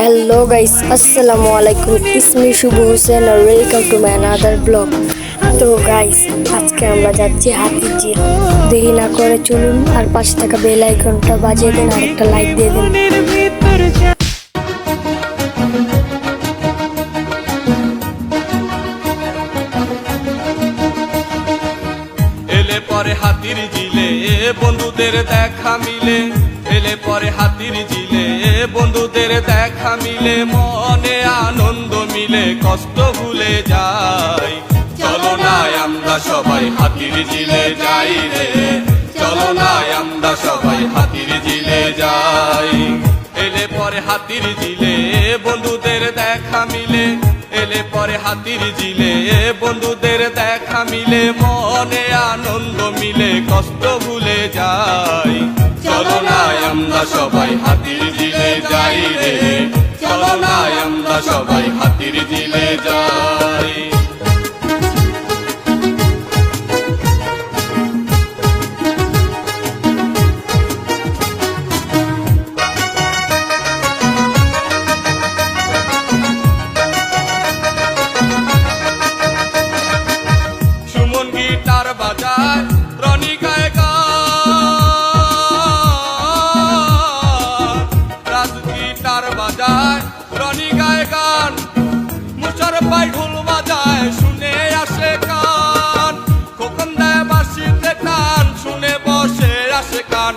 Hello guys আসসালামু আলাইকুম ইসমি শুভ হোসেন আর welcome to my another blog তো গাইস আজকে আমরা যাচ্ছি হাতির ঝিল দেরি না করে চলুন, আর পাশে থাকা বেল আইকনটা বাজিয়ে দিন, আর একটা লাইক দিয়ে দিন। এলে পরে হাতির জিলে বন্ধুদের দেখা মিলে, এলে পরে হাতির জিলে বন্ধুদের দেখা মিলে, মনে আনন্দ মিলে, কষ্ট ভুলে যাই। চলো না আমরা সবাই হাতির জিলে যাই রে। চলো না আমরা সবাই হাতির জিলে যাই। এলে পরে হাতির জিলে বন্ধুদের দেখা মিলে। এলে পরে হাতির জিলে বন্ধুদের দেখা মিলে। মনে আনন্দ মিলে, কষ্ট ভুলে যাই। যাই রে। চলো না আমরা সবাই হাতির জিলে যাই। সুমন বাজায় পাই ঢোল বাজায় শুনে আসে কান। খোকন দেয় বাসিতে টান শুনে বসে আসে কান।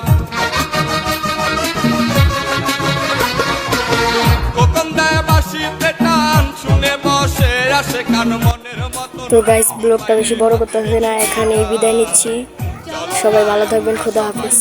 খোকন দেয় বাসিতে টান শুনে বসে আসে কান। মনের মতো তো গাইস ব্লগটা বেশি বড় করতে হবে না এখানেই বিদায় নিচ্ছি। সবাই ভালো থাকবেন খোদা হাফিজ।